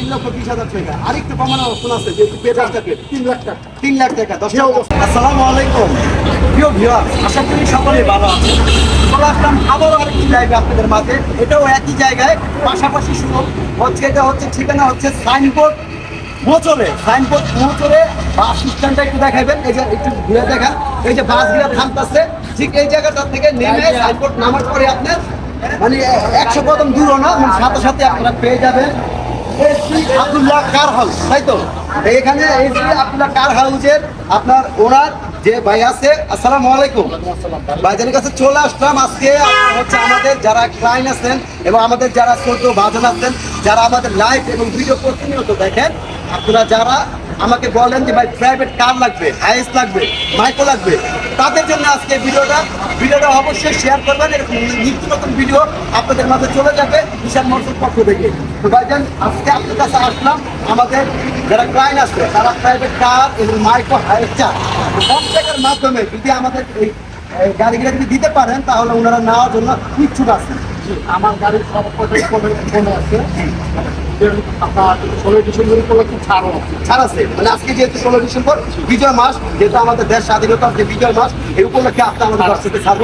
তিন লক্ষ বিশ হাজার টাকা। আরেকটু কমানোর অপশন আছে, যেহেতু পেপার থাকে তিন লাখ টাকা, তিন লাখ টাকা, দশ আসসালামু আলাইকুম। প্রিয় ভিউয়ার আশা করি সকলেই ভালো লাইভে আপনাদের মাঝে। এটাও একই জায়গায়, পাশাপাশি শুরু হচ্ছে, এটা হচ্ছে ঠিকানা হচ্ছে সাইনবোর্ড মোচরে সাইনবোর্ড বাস স্ট্যান্ডটা একটু দেখাবেন। এই যে একটু ঘুরে দেখান। এই যে বাসগুলো থামতেছে, ঠিক এই জায়গাটা থেকে নেমে সাইনবোর্ড নামার পরে আপনার মানে একশো কদম দূরও না, সাথে সাথে আপনারা পেয়ে যাবেন। এসপি আব্দুল্লাহ কার হাউস, তাই তো? এখানে এসপি আব্দুল্লাহ কার হাউসের আপনার ওনার যে ভাই আছে, আসসালামু আলাইকুম। ভাইজানের কাছে চলে আসলাম আজকে হচ্ছে আমাদের যারা ক্লায়েন্ট আছেন এবং আমাদের যারা ছোট বাজন আছেন, যারা আমাদের লাইভ এবং ভিডিও প্রতিনিয়ত দেখেন, আপনারা যারা আমাকে বলেন যে, ভাই প্রাইভেট কার লাগবে হাইস লাগবে মাইকো লাগবে তাদের জন্য আজকে ভিডিওটা ভিডিওটা অবশ্যই শেয়ার করবেন, এরকম নিত্য নতুন ভিডিও আপনাদের মাঝে চলে যাবে বিশাল মর্সের পক্ষ থেকে। তো ভাইজান, আজকে আপনার কাছে আসলাম, আমাদের যারা ক্লায়েন্ট আছে, তারা প্রাইভেট কার এবং মাইক্রো চান কম টাকার মাধ্যমে যদি আমাদের এই গাড়িগুলো যদি দিতে পারেন, তাহলে ওনারা নেওয়ার জন্য ইচ্ছুক আছেন। আমার গাড়ির সব ফোনে আছে। আপনার ষোলোই ডিসেম্বর উপলক্ষে আছে। ছাড় আছে। মানে আজকে যেহেতু ষোলো ডিসেম্বর বিজয় মাস, যেহেতু আমাদের দেশ স্বাধীনতার যে বিজয় মাস, এই উপলক্ষে আপনি আমাদের দর্শককে ছাড়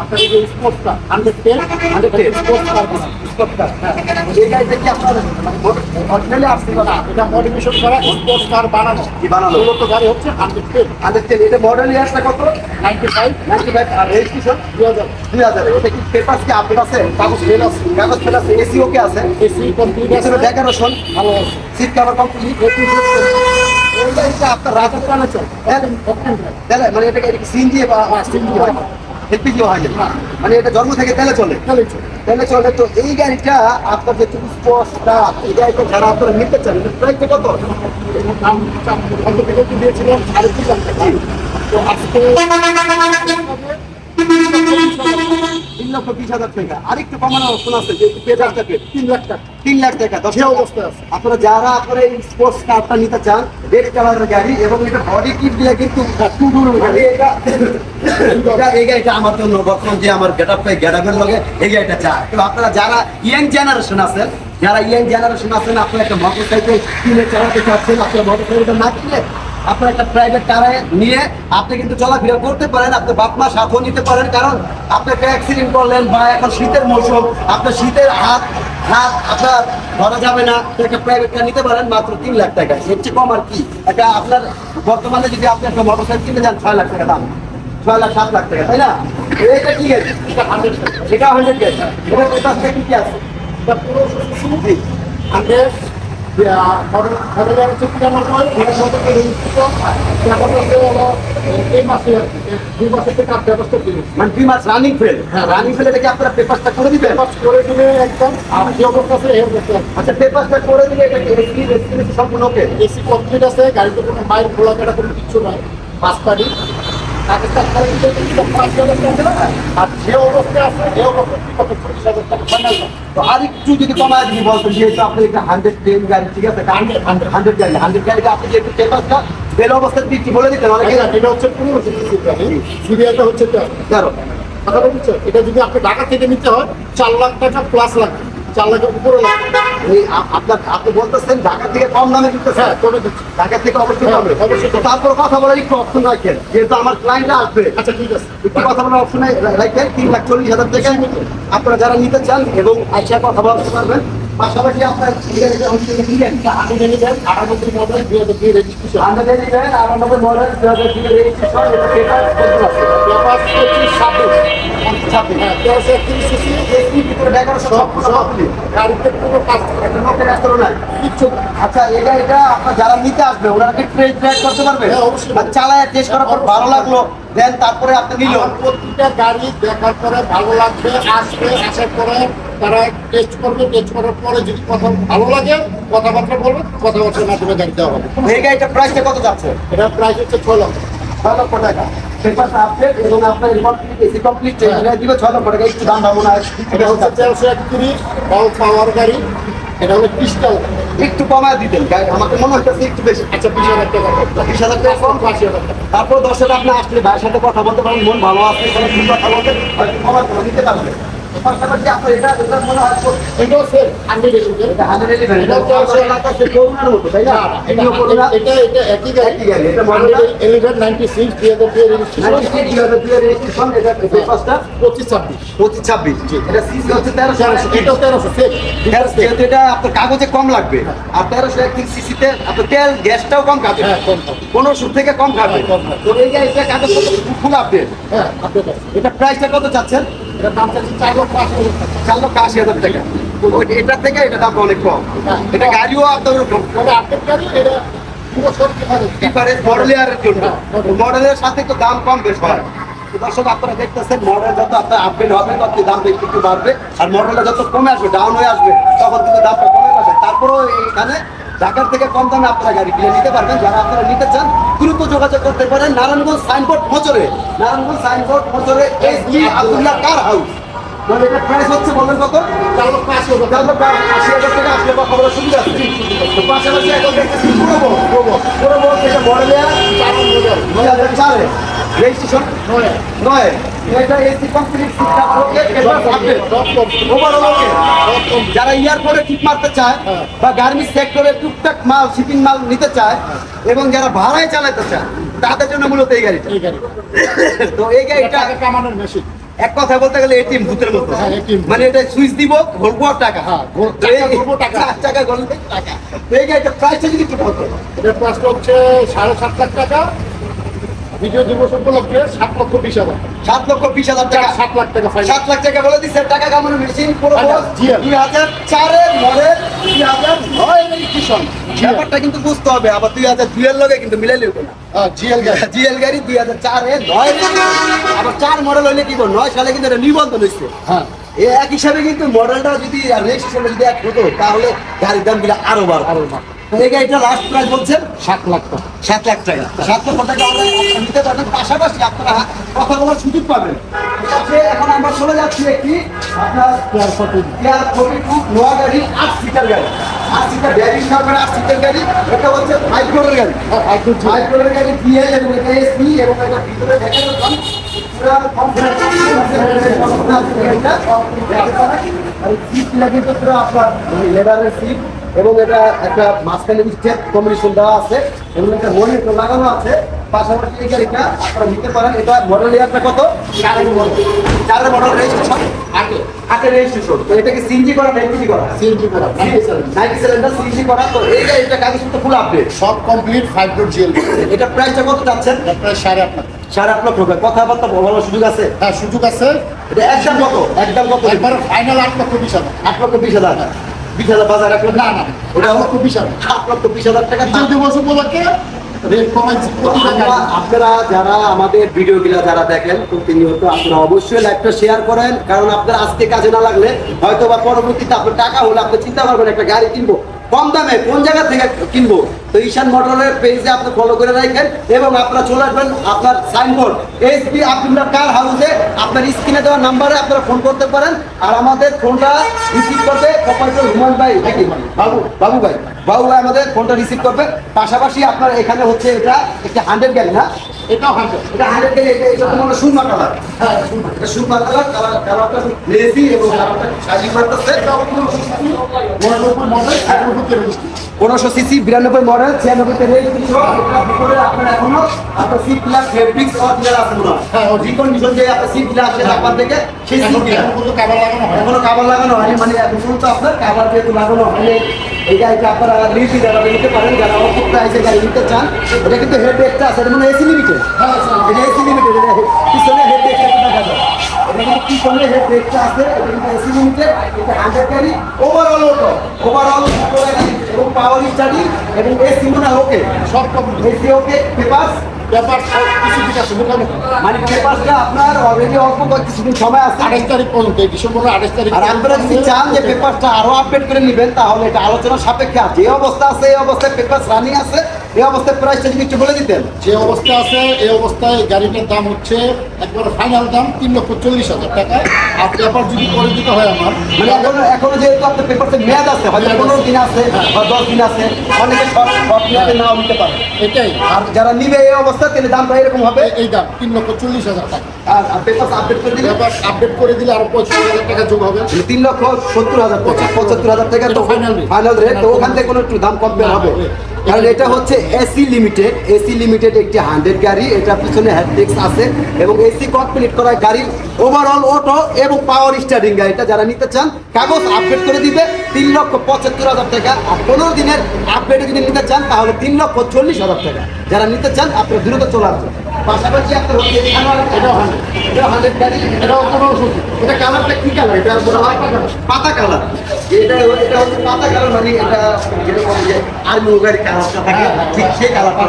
আপনার যে hundred hundred sports car hundred paper কি আপডেট আছে কাগজ ফেল আছে আছে আছে আছে আছে আপনার চল তেলে মানে এটা সিএনজি বা হয় না। এলপিজি হয় না। মানে এটা জন্ম থেকে তেলে চলে। তেলে চলে। তো এই গাড়িটা আপনার যে স্পোর্টসটা এই গাড়িটা যারা আপনারা নিতে চান প্রাইসটা কত? দিয়েছিলাম সাড়ে তিন লাখ টাকা। তো আজকে তিন লক্ষ বিশ হাজার টাকা। আরেকটু কমানোর অপশন আছে যেহেতু পেপার থাকে তিন লাখ টাকা। তিন লাখ টাকা দশ সে অবস্থায় আছে। আপনারা যারা আপনারা এই স্পোর্টস কারটা নিতে চান রেড কালারের গাড়ি এবং এটা বডি কিট দিয়ে কিন্তু মানে এটা এটা- এই গাড়িটা আমার জন্য বর্তমান যে আমার গেট আপ গেট আপের লগে এই গাড়িটা চায়। তো আপনারা যারা ইয়াং জেনারেশন আছেন যারা ইয়াং জেনারেশন আছেন আপনারা একটা মোটর সাইকেল কিনে চালাতে চাচ্ছেন আপনার মোটর সাইকেলটা না কিনে আপনার একটা প্রাইভেট কারে নিয়ে আপনি কিন্তু চলাফেরা করতে পারেন, আপনার বাপ মা সাথেও নিতে পারেন, কারণ আপনি একটা অ্যাক্সিডেন্ট করলেন, বা এখন শীতের মৌসুম, আপনার শীতের হাত হাত আপনার ধরা যাবে না একটা প্রাইভেট কার নিতে পারেন, মাত্র তিন লাখ টাকা। এর চেয়ে কম আর কি। এটা আপনার বর্তমানে যদি আপনি একটা মোটর সাইকেল কিনে যান, ছয় লাখ টাকা দাম। ছয় লাখ, সাত লাখ টাকা, তাই না? এইটা কি আছে এটা হান্ড্রেড এটা গেছে। এটা কি আছে? এটা মানে দুই মাস রানিং ফেল হ্যাঁ। রানিং ফেলে দেখে আপনারা পেপারটা করে দিবেন? করে দিলে একদম আচ্ছা পেপারটা করে দিলে এটা এসি সম্পূর্ণ ওকে এসি কমপ্লিট আছে গাড়িতে কোনো মাইল খোলা কাটা কোনো কিছু নাই। পাঁচ পারি আর যে অবস্থা অবস্থা টাকা ফাইনাল তো আর একটু যদি কমায় যদি বলতেন যেহেতু আপনি একটা হান্ড্রেড টেন গাড়ি ঠিক আছে। হান্ড্রেড গাড়ি হান্ড্রেড গাড়িটা আপনি যেহেতু পেপারটা বেল অবস্থায় দিচ্ছি বলে দিতেন এটা হচ্ছে হচ্ছে তেরো এটা যদি আপনি ঢাকা থেকে নিতে হয় চার লাখ টাকা প্লাস লাগবে চার লাখের উপরে এই আপনার আপনি বলতেছেন ঢাকা থেকে কম দামে দিতেছেন হ্যাঁ ঢাকা থেকে অবশ্যই হ্যাঁ, পাবে অবশ্যই তারপর কথা বলার একটু অপশন রাখেন। যেহেতু আমার ক্লায়েন্টরা আসবে। আচ্ছা ঠিক আছে। একটু কথা বলার অপশন রাখেন। তিন লাখ চল্লিশ হাজার টাকা আপনারা যারা নিতে চান এবং আইসা কথা বলতে পারবেন। পাশাপাশি আপনার রেজিস্ট্রেশন আচ্ছা এটা এটা আপনার যারা নিতে আসবে ওনারা কি ট্রেড ট্রেড করতে পারবে অবশ্যই। চালায় টেস্ট করার পর ভালো লাগল দেন তারপরে আপনি নিল প্রতিটা গাড়ি দেখার পরে ভালো লাগবে আসবে আসার পরে তারা টেস্ট করবে টেস্ট করার পরে যদি কথা ভালো লাগে কথাবার্তা বলবে কথাবার্তার মাধ্যমে গাড়ি দেওয়া হবে এই গাড়িটা প্রাইসটা কত যাচ্ছে এটা প্রাইস হচ্ছে ছয় লক্ষ ছয় লক্ষ টাকা পেপারটা আপডেট এবং আপনার কমপ্লিট এসি কমপ্লিট। দিবে ছয় লক্ষ টাকা। একটু দাম এটা হচ্ছে তেরোশো একত্রিশ অল পাওয়ার গাড়ি। এটা হলো ক্রিস্টাল একটু কমায় দিতেন আমাকে মনে হচ্ছে একটু বেশি। আচ্ছা বিশ হাজার টাকা। বিশ হাজার টাকা কম। আশি হাজার টাকা। তারপর দশ হাজার আপনি আসলে ভাইয়ের সাথে কথা বলতে পারেন মন ভালো আছে কথা বলতে করে দিতে পারবে পাশাপাশি আপনার এটা এটা এটাও সেম হান্ড্রেড এলিভেন এটা 111 এটা তো আছে আছে করুণার মতো তাই না না, না, এটা এগুলো করুণা এটা এটা একই গাড়ি একই গাড়ি, এটা hundred model eleven ninety six দুই হাজার দুই রেজিস্ট্রেশন 96 2002 রেজিস্ট্রেশন এটা পেপারসটা পঁচিশ ছাব্বিশ 25 26 এটা সিসি হচ্ছে 1300 তেরোশো এটাও তেরোশো সেম যেহেতু এটা আপনার কাগজে কম লাগবে আর তেরোশো একত্রিশ সিসিতে আপনার তেল গ্যাসটাও কম খাবে পনেরোশো থেকে কম খাবে তো এই যে কাগজ এটা প্রাইসটা কত চাচ্ছেন? এটা দাম চাচ্ছি চার লক্ষ আশি চার লক্ষ আশি হাজার টাকা। এটার থেকে এটা দাম অনেক কম। হ্যাঁ। এটা গাড়িও আপনার ডিফারেন্স মডেলের জন্য হ্যাঁ, মডেলের সাথে তো দাম কম বেশ হয়। দর্শক আপনারা দেখতেছেন মডেল যত আপনার আপডেট হবে তত দাম একটু একটু বাড়বে। আর মডেলটা যত কমে আসবে ডাউন হয়ে আসবে তখন কিন্তু দামটা কমে যাবে। তারপরেও এখানে ঢাকার থেকে কম দামে আপনারা গাড়ি কিনে নিতে পারবেন। যারা আপনারা নিতে চান দ্রুত যোগাযোগ করতে পারেন নারায়ণগঞ্জ সাইনবোর্ড মোচরে। Narayanganj signboard মোচরে S G Abdullah car house. মানে এটা প্রাইস হচ্ছে বলবেন কত? চার লক্ষ আশি হাজার চার লক্ষ আশি হাজার টাকা আসলে বা খবরের সুবিধা আছে? তো পাশাপাশি এখন দেখতেছি পুরো পুরো পুরো এটা মডেলের চার হাজার চারে। রেজিস্ট্রেশন নয় এটা এসি কমপ্লিট কম যারা এয়ারপোর্টে ঠিক মারতে চায় হ্যাঁ। বা গার্মেন্টস সেক্টরে টুকটাক মাল শিপিং মাল নিতে চায় এবং যারা ভাড়ায় চালাতে চায় তাদের জন্য মূলত এই গাড়িটা। গাড়ি তো এই গাড়িটা কামানোর মেশিন এক কথা বলতে গেলে এটিএম ভূতের মতো। হ্যাঁ, মানে এটা সুইচ দিব ঘুরবো আর টাকা। হ্যাঁ, টাকা ঘুরবো, টাকা। এই গাড়িটা প্রাইসটা যদি একটু বলতো এটার প্রাইসটা হচ্ছে সাড়ে সাত লাখ টাকা। বিজয় দিবস উপলক্ষে সাত লক্ষ বিশ হাজার সাত লক্ষ বিশ হাজার টাকা। সাত লাখ টাকা সাত লাখ টাকা বলে দিচ্ছে টাকা কামানোর মেশিন পুরো আচ্ছা, দুই হাজার চারের মডেল দুই হাজার নয় রেজিস্ট্রেশন ব্যাপারটা কিন্তু বুঝতে হবে আবার দুই হাজার লগে কিন্তু মিলে লিখবে না। জিএল গাড়ি। জিএল গাড়ি দুই হাজার চারে নয় আবার চার মডেল হইলে কি নয় সালে কিন্তু এটা নিবন্ধন হয়েছে হ্যাঁ। এক হিসাবে কিন্তু মডেলটা যদি রেজিস্ট্রেশন যদি এক হতো তাহলে গাড়ির দামগুলো আরও বাড়ো আরও এই লাস্ট প্রাইস বলছেন সাত লাখ টাকা সাত লাখ টাকা সাত লক্ষ টাকা নিতে পারবেন পাশাপাশি আপনারা কথা বলার সুযোগ পাবেন এখন আমরা চলে যাচ্ছি একটি আপনার chair photo air forty two Noah গাড়ি আট সিটার গাড়ি আট সিটার ব্যারিং সরকার আট সিটার গাড়ি এটা হচ্ছে ফাইভ ফ্লোরের গাড়ি হ্যাঁ ফাইভ ফ্লোরের গাড়ি দিয়ে এবং এটা এবং এটা ভিতরে দেখে যখন পুরো লেদারের সিট এবং এটা একটা মাঝখানে স্টেপ কম্বিনেশন দেওয়া আছে এবং একটা মনিটর লাগানো আছে। পাশাপাশি এই গাড়িটা আপনারা নিতে পারেন। এটা মডেল ইয়ারটা কত? চারের মডেল চারের মডেল রেজিস্ট্রেশন রেজিস্ট্রেশন তো এটা কি সিএনজি করা? করা সিএনজি করা নাইনটি সিএনজি করা। তো এই গাড়িটা কাগজপত্র ফুল আপডেট সব কমপ্লিট ফাইভ ডোর জিএল এটা প্রাইসটা কত চাচ্ছেন? প্রায় সাড়ে আট লাখ। সাড়ে আট লক্ষ টাকা। কথাবার্তা বলার সুযোগ আছে? হ্যাঁ সুযোগ আছে। এটা একদম কত? একদম কত? একবার ফাইনাল আট লক্ষ বিশ হাজার। আট লক্ষ বিশ হাজার। বিশ হাজার বাজার রাখবেন না না ওটা লক্ষ বিশ হাজার আট লক্ষ বিশ হাজার টাকা বিজয় দিবস উপলক্ষে রেট কমাইছি প্রতিটা আমরা- গাড়ি আপনারা যারা আমাদের ভিডিওগুলো যারা দেখেন প্রতিনিয়ত আপনারা অবশ্যই লাইভটা শেয়ার করেন কারণ আপনারা আজকে কাজে না লাগলে হয়তো বা পরবর্তীতে আপনার টাকা হলে আপনি চিন্তা করবেন একটা গাড়ি কিনবো। কম দামে কোন জায়গা থেকে কিনবো? তো ঈশান মোটরের পেজে আপনি ফলো করে রাখেন এবং আপনারা চলে আসবেন আপনার সাইনবোর্ড এসপি আব্দুল্লাহ কার হাউসে আপনার স্ক্রিনে দেওয়া নাম্বারে আপনারা ফোন করতে পারেন। আর আমাদের ফোনটা রিসিভ করবে হুমান ভাই। নাকি বাবু বাবু ভাই। বাবু ভাই আমাদের ফোনটা রিসিভ করবে। পাশাপাশি আপনার এখানে হচ্ছে এটা একটা হান্ড্রেড গাড়ি না এটাও হান্ড্রেড এটা হান্ড্রেড গাড়ি এটা এটা তোমার সুরমা কালার হ্যাঁ এটা সুরমা কালার কালার কালারটা লেজি এবং কালারটা সাজি করতেছে মডেল মডেল পনেরোশো সিসি বিরানব্বই মডেল ছিয়ানব্বইতে ভিতরে আপনার এখনও আপনার সিট প্লাস ফেব্রিক্স অরিজিনাল হয়। হ্যাঁ, original। রিকন্ডিশন যে আপনার সিট প্লাস আছে আপনার থেকে সেই কাবার লাগানো হয় এখনও কাভার লাগানো হয়নি মানে এখন আপনার কাভার যেহেতু লাগানো হয়নি এই গাড়িটা আপনারা যারা নিতে পারেন যারা অল্প প্রাইসে গাড়ি নিতে চান এটা কিন্তু হেড ব্রেকটা আছে এটা মানে এসি লিমিটেড হ্যাঁ এটা এসি লিমিটেড এটা পিছনে হেড ব্রেকটা একটু দেখা যায়। এটা কিন্তু হেড ব্রেকটা আছে এটা কিন্তু এসি লিমিটেড এটা হান্ড্রেড গাড়ি ওভারঅল অটো ওভারঅল এবং পাওয়ার স্টাডি এবং এসি মনে ওকে সব এসি ওকে পেপার ব্যাপার সব কিছু মোটামুটি। মানে পেপারটা আপনার অলরেডি অল্প কিছুদিন সময় আছে। আঠাশ তারিখ পর্যন্ত এই ডিসেম্বরের আঠাশ তারিখ আর আপনারা যদি চান যে পেপারটা আরও আপডেট করে নেবেন তাহলে এটা আলোচনা সাপেক্ষে আছে। এই অবস্থা আছে এই অবস্থায় পেপার রানিং আছে। এই অবস্থায় প্রাইসটা যদি একটু বলে দিতেন। যে অবস্থা আছে এই অবস্থায় গাড়িটার দাম হচ্ছে একবার ফাইনাল দাম তিন লক্ষ চল্লিশ হাজার টাকা। আর ব্যাপার যদি করে দিতে হয় আমার মানে এখনও এখনও যেহেতু আপনার পেপারতে মেয়াদ আছে হয়তো পনেরো দিন আছে। বা দশ দিন আছে অনেকে সব সব মেয়াদে নাও নিতে পারে। এটাই। আর যারা নিবে এই অবস্থা তাহলে দামটা এরকম হবে। এই দাম তিন লক্ষ চল্লিশ হাজার টাকা। পেপার আপডেট করে দিলে? ব্যাপার আপডেট করে দিলে আরও পঁয়ত্রিশ হাজার টাকা যোগ হবে। মানে তিন লক্ষ সত্তর হাজার পঁচাত্তর হাজার টাকা তো এটা ফাইনাল রেট তো ওখান থেকে কোনো একটু দাম কম বের হবে। কারণ এটা হচ্ছে এসি লিমিটেড এসি লিমিটেড একটি হান্ড্রেড গাড়ি এটা পিছনে হ্যান্ডেক্স আছে এবং এসি কমপ্লিট করা গাড়ির ওভারঅল অটো এবং পাওয়ার স্টার্টিং গাড়ি এটা যারা নিতে চান কাগজ আপডেট করে দিবে তিন লক্ষ পঁচাত্তর হাজার টাকা। আর পনেরো দিনের আপডেট যদি নিতে চান তাহলে তিন লক্ষ চল্লিশ হাজার টাকা। যারা নিতে চান আপনার দ্রুত চলে আসবেন। পাশাপাশি আপনার হচ্ছে এটাও হান্ড্রেড এটাও হান্ড্রেড গাড়ি এটাও কোনো ওষুধ এটা কালারটা কি কালার এটা মনে হয় পাতা কালার এটা এটা হচ্ছে পাতা কালার মানে এটা যে আর্মি গাড়ি কালারটা থাকে ঠিক সেই কালারটা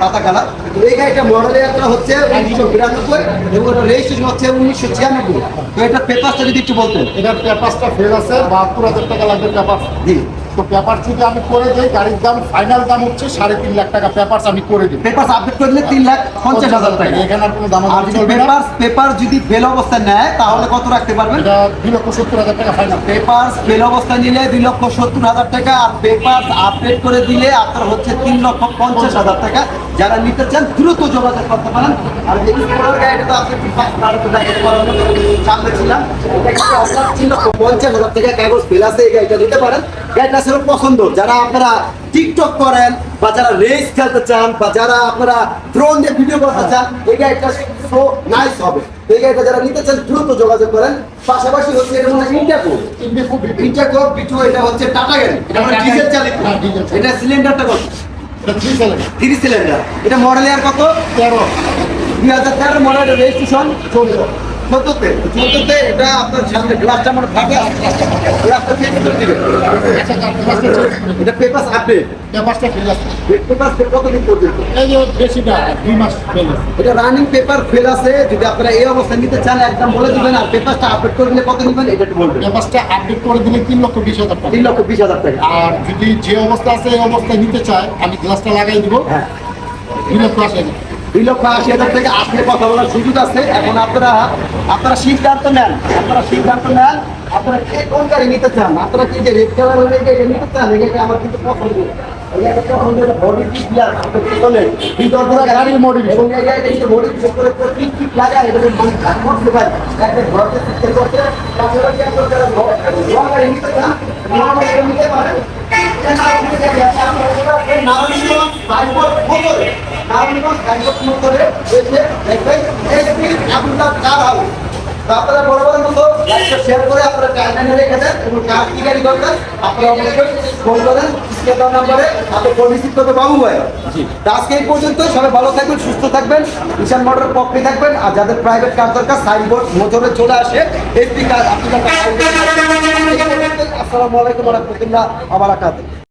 পাতা কালার এই গাড়িটা মডেলের একটা হচ্ছে উনিশশো বিরানব্বই এবং এটা রেজিস্ট্রেশন হচ্ছে উনিশশো ছিয়ানব্বই। তো এটার পেপারটা যদি একটু বলতেন। এটার পেপারসটা ফেল আছে বাহাত্তর হাজার টাকা লাগবে পেপার জি। তো পেপার যদি আমি করে দিই গাড়ির দাম ফাইনাল দাম হচ্ছে সাড়ে তিন লাখ টাকা। পেপারস আমি করে দিই পেপার আপডেট করে দিলে তিন লাখ পঞ্চাশ হাজার টাকা। এখানে আর কোনো দাম আর যদি পেপার পেপার যদি ফেল অবস্থায় নেয় তাহলে কত রাখতে পারবেন? দুই লক্ষ সত্তর হাজার টাকা ফাইনাল পেপার ফেল অবস্থায় নিলে দুই লক্ষ সত্তর হাজার টাকা। আর পেপার আপডেট করে দিলে আপনার হচ্ছে তিন লক্ষ পঞ্চাশ হাজার টাকা। যারা নিতে চান দ্রুত যোগাযোগ করতে পারেন। আর যে স্কোয়ার গাড়িটা তো আপনি দেখাতে পারেন সামনে ছিলাম এটা কিন্তু তিন লক্ষ পঞ্চাশ হাজার টাকা কাগজ ফেল আছে এই গাড়িটা নিতে পারেন। গাড়িটা ছিল পছন্দ। যারা আপনারা টিকটক করেন বা যারা রেস খেলতে চান বা যারা আপনারা ড্রোন দিয়ে ভিডিও করতে চান এই গাড়িটা সো নাইস হবে। এই গাড়িটা যারা নিতে চান দ্রুত যোগাযোগ করেন। পাশাপাশি হচ্ছে এটা মনে হয় খুব ইন্টারকো বিটু এটা হচ্ছে টাটা গাড়ি এটা ডিজেল চালিত। হ্যাঁ, ডিজেল চালিত। এটা সিলিন্ডারটা কত থ্রি সিলিন্ডার। এটা মডেল ইয়ার কত? তেরো। দুই হাজার তেরো মডেল রেজিস্ট্রেশন চোদ্দ। চোদ্দতে চোদ্দতে এটা আপনার সামনে গ্লাসটা মানে ফাটে গ্লাসটা চেঞ্জ করে দিবে। এটা পেপার আপডেট পেপারসটা ফেল আছে পেপার কতদিন পর্যন্ত? এই যে বেশি না দুই মাস ফেল এটা রানিং পেপার ফেল আছে যদি আপনারা এই অবস্থায় নিতে চান একদম বলে দিবেন আর পেপারটা আপডেট করে দিলে কত নিবেন এটা একটু বলবেন। পেপারসটা আপডেট করে দিলে তিন লক্ষ বিশ হাজার টাকা। তিন লক্ষ বিশ হাজার টাকা। আর যদি যে অবস্থা আছে এই অবস্থায় নিতে চায় আমি গ্লাসটা লাগাই দিব। হ্যাঁ। দুই লক্ষ আশি হাজার দুই লক্ষ আশি হাজার থেকে আসলে কথা বলার সুযোগ আছে। এখন আপনারা আপনারা সিদ্ধান্ত নেন, আপনারা সিদ্ধান্ত নেন, আপনারা কে কোন গাড়ি নিতে চান? আপনারা কি যে রেড কালার হলে নিতে চান? গাড়িটা আমার কিন্তু পছন্দ। এটা গাড়ির মডিফিকেশন এই গাড়িটা করে ঠিক ঠিক লাগায় এটা নারায়ণগঞ্জ আপনারা আপনারা আপনারা আজকে এই পর্যন্ত সবাই ভালো থাকবেন সুস্থ থাকবেন ঈশান মোটরের পক্ষে থাকবেন আর যাদের প্রাইভেট কার দরকার সাইনবোর্ড মোটরে চলে আসে এইচপি কার আপনি আসসালামু রহমতুল্লাহ আবার